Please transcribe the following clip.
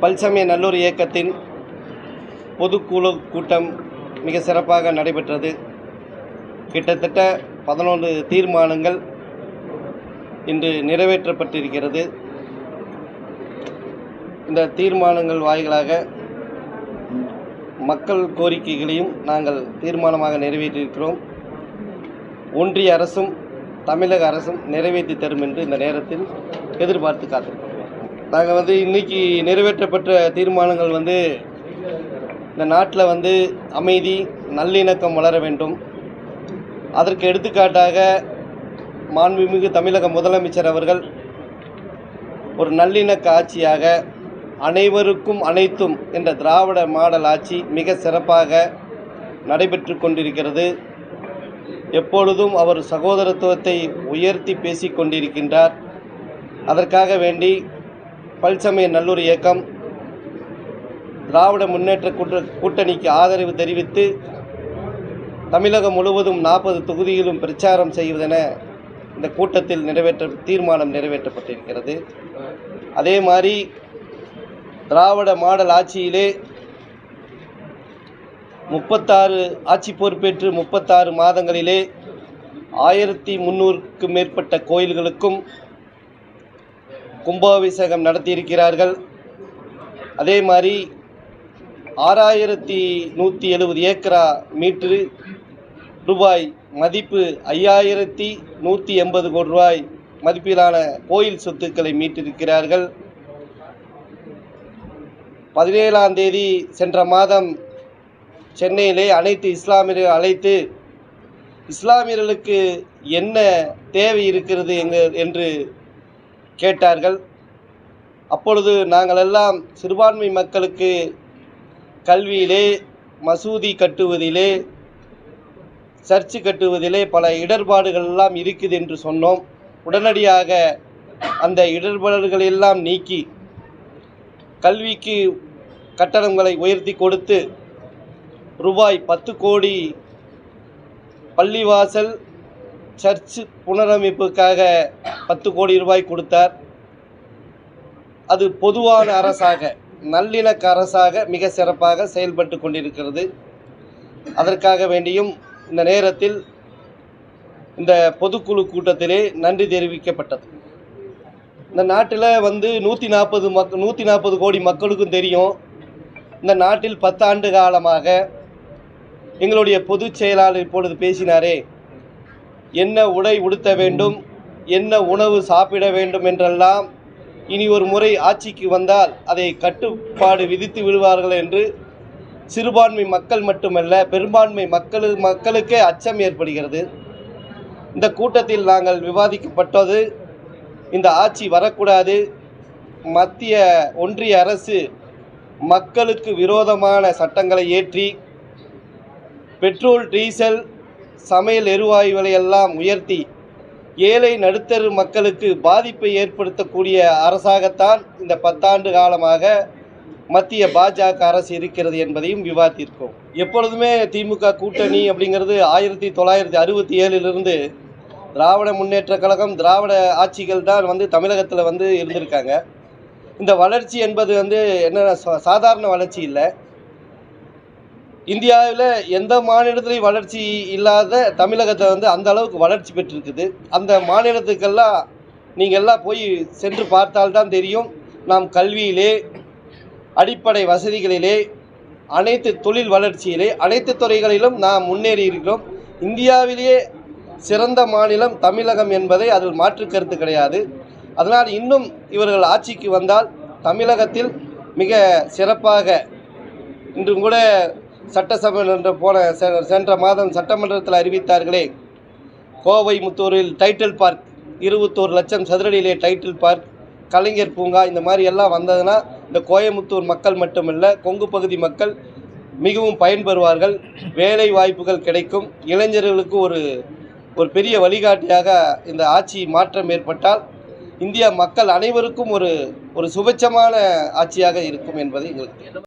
பல்சமய நல்லூர் இயக்கத்தின் பொதுக்குழு கூட்டம் மிக சிறப்பாக நடைபெற்றது. கிட்டத்தட்ட பதினொன்று தீர்மானங்கள் இன்று நிறைவேற்றப்பட்டிருக்கிறது. இந்த தீர்மானங்கள் வாயிலாக மக்கள் கோரிக்கைகளையும் நாங்கள் தீர்மானமாக நிறைவேற்றியிருக்கிறோம். ஒன்றிய அரசும் தமிழக அரசும் நிறைவேற்றி தரும் என்று இந்த நேரத்தில் எதிர்பார்த்து காத்திருக்கிறோம். நாங்கள் வந்து இன்றைக்கி நிறைவேற்றப்பட்ட தீர்மானங்கள் வந்து இந்த நாட்டில் வந்து அமைதி நல்லிணக்கம் வளர வேண்டும். அதற்கு எடுத்துக்காட்டாக மாண்புமிகு தமிழக முதலமைச்சர் அவர்கள் ஒரு நல்லிணக்க ஆட்சியாக அனைவருக்கும் அனைத்தும் என்ற திராவிட மாடல் ஆட்சி மிக சிறப்பாக நடைபெற்று கொண்டிருக்கிறது. எப்பொழுதும் அவர் சகோதரத்துவத்தை உயர்த்தி பேசிக் கொண்டிருக்கின்றார். அதற்காக வேண்டி பல்சமய நல்லூர் இயக்கம் திராவிட முன்னேற்ற கூட்ட கூட்டணிக்கு ஆதரவு தெரிவித்து தமிழகம் முழுவதும் நாற்பது தொகுதியிலும் பிரச்சாரம் செய்வதென இந்த கூட்டத்தில் நிறைவேற்ற தீர்மானம் நிறைவேற்றப்பட்டிருக்கிறது. அதே மாதிரி திராவிட மாடல் ஆட்சியிலே முப்பத்தாறு ஆட்சி பொறுப்பேற்று முப்பத்தாறு மாதங்களிலே ஆயிரத்தி முந்நூறுக்கு மேற்பட்ட கோயில்களுக்கும் கும்பாபிஷேகம் நடத்தியிருக்கிறார்கள். அதே மாதிரி ஆறாயிரத்தி நூற்றி எழுபது ஏக்கரா மீட்ரு ரூபாய் மதிப்பு ஐயாயிரத்தி நூற்றி எண்பது கோடி ரூபாய் மதிப்பிலான கோயில் சொத்துக்களை மீட்டிருக்கிறார்கள். பதினேழாம் தேதி சென்ற மாதம் சென்னையிலே அனைத்து இஸ்லாமியர்கள் அழைத்து இஸ்லாமியர்களுக்கு என்ன தேவை இருக்கிறது எங்கள் என்று கேட்டார்கள். அப்பொழுது நாங்கள் எல்லாம் சிறுபான்மை மக்களுக்கு கல்வியிலே மசூதி கட்டுவதிலே சர்ச்சு கட்டுவதிலே பல இடர்பாடுகள் எல்லாம் இருக்குது என்று சொன்னோம். உடனடியாக அந்த இடர்பாடுகள் எல்லாம் நீக்கி கல்விக்கு கட்டணங்களை உயர்த்தி கொடுத்து ரூபாய் பத்து கோடி பள்ளிவாசல் சர்ச் புனரமைப்புக்காக பத்து கோடி ரூபாய் கொடுத்தார். அது பொதுவான அரசாக நல்லிணக்க அரசாக மிக சிறப்பாக செயல்பட்டு கொண்டிருக்கிறது. அதற்காக வேண்டியும் இந்த நேரத்தில் இந்த பொதுக்குழு கூட்டத்திலே நன்றி தெரிவிக்கப்பட்டது. இந்த நாட்டில் வந்து நூற்றி நாற்பது மக் நூற்றி நாற்பது கோடி மக்களுக்கும் தெரியும். இந்த நாட்டில் பத்தாண்டு காலமாக எங்களுடைய பொதுச் செயலாளர் இப்பொழுது பேசினாரே என்ன உடை உடுத்த வேண்டும்? என்ன உணவு சாப்பிட வேண்டும் என்றெல்லாம் இனி ஒரு முறை ஆட்சிக்கு வந்தால் அதை கட்டுப்பாடு விதித்து விடுவார்கள் என்று சிறுபான்மை மக்கள் மட்டுமல்ல பெரும்பான்மை மக்களு மக்களுக்கே அச்சம் ஏற்படுகிறது. இந்த கூட்டத்தில் நாங்கள் விவாதிக்கப்பட்டது இந்த ஆட்சி வரக்கூடாது. மத்திய ஒன்றிய அரசு மக்களுக்கு விரோதமான சட்டங்களை ஏற்றி பெட்ரோல் டீசல் சமையல் எரிவாயு விலையெல்லாம் உயர்த்தி ஏழை நடுத்தரு மக்களுக்கு பாதிப்பை ஏற்படுத்தக்கூடிய அரசாகத்தான் இந்த பத்தாண்டு காலமாக மத்திய பாஜக அரசு இருக்கிறது என்பதையும் விவாதித்திருக்கோம் எப்பொழுதுமே திமுக கூட்டணி அப்படிங்கிறது ஆயிரத்தி தொள்ளாயிரத்தி அறுபத்தி ஏழிலிருந்து திராவிட முன்னேற்றக் கழகம் திராவிட ஆட்சிகள் தான் வந்து தமிழகத்தில் வந்து இருந்திருக்காங்க. இந்த வளர்ச்சி என்பது வந்து என்ன சா- சாதாரண வளர்ச்சி இல்லை. இந்தியாவில் எந்த மாநிலத்திலையும் வளர்ச்சி இல்லாத தமிழகத்தை வந்து அந்த அளவுக்கு வளர்ச்சி பெற்றிருக்குது. அந்த மாநிலத்துக்கெல்லாம் நீங்கள் எல்லாம் போய் சென்று பார்த்தால்தான் தெரியும். நாம் கல்வியிலே அடிப்படை வசதிகளிலே அனைத்து தொழில் வளர்ச்சியிலே அனைத்து துறைகளிலும் நாம் முன்னேறி இருக்கிறோம். இந்தியாவிலேயே சிறந்த மாநிலம் தமிழகம் என்பதை அதில் மாற்று கருத்து கிடையாது. அதனால் இன்னும் இவர்கள் ஆட்சிக்கு வந்தால் தமிழகத்தில் மிக சிறப்பாக இன்றும் கூட சட்டசபை என்று போன சென்ற மாதம் சட்டமன்றத்தில் அறிவித்தார்களே கோவை முத்தூரில் டைட்டில் பார்க் இருபத்தோரு லட்சம் சதுரடியிலே டைட்டில் பார்க் கலைஞர் பூங்கா இந்த மாதிரி எல்லாம் வந்ததுன்னா இந்த கோயமுத்தூர் மக்கள் மட்டுமல்ல கொங்கு பகுதி மக்கள் மிகவும் பயன்பெறுவார்கள். வேலை வாய்ப்புகள் கிடைக்கும். இளைஞர்களுக்கு ஒரு ஒரு பெரிய வழிகாட்டியாக இந்த ஆட்சி மாற்றம் ஏற்பட்டால் இந்தியா மக்கள் அனைவருக்கும் ஒரு ஒரு சுபட்சமான ஆட்சியாக இருக்கும் என்பதை எங்களுக்கு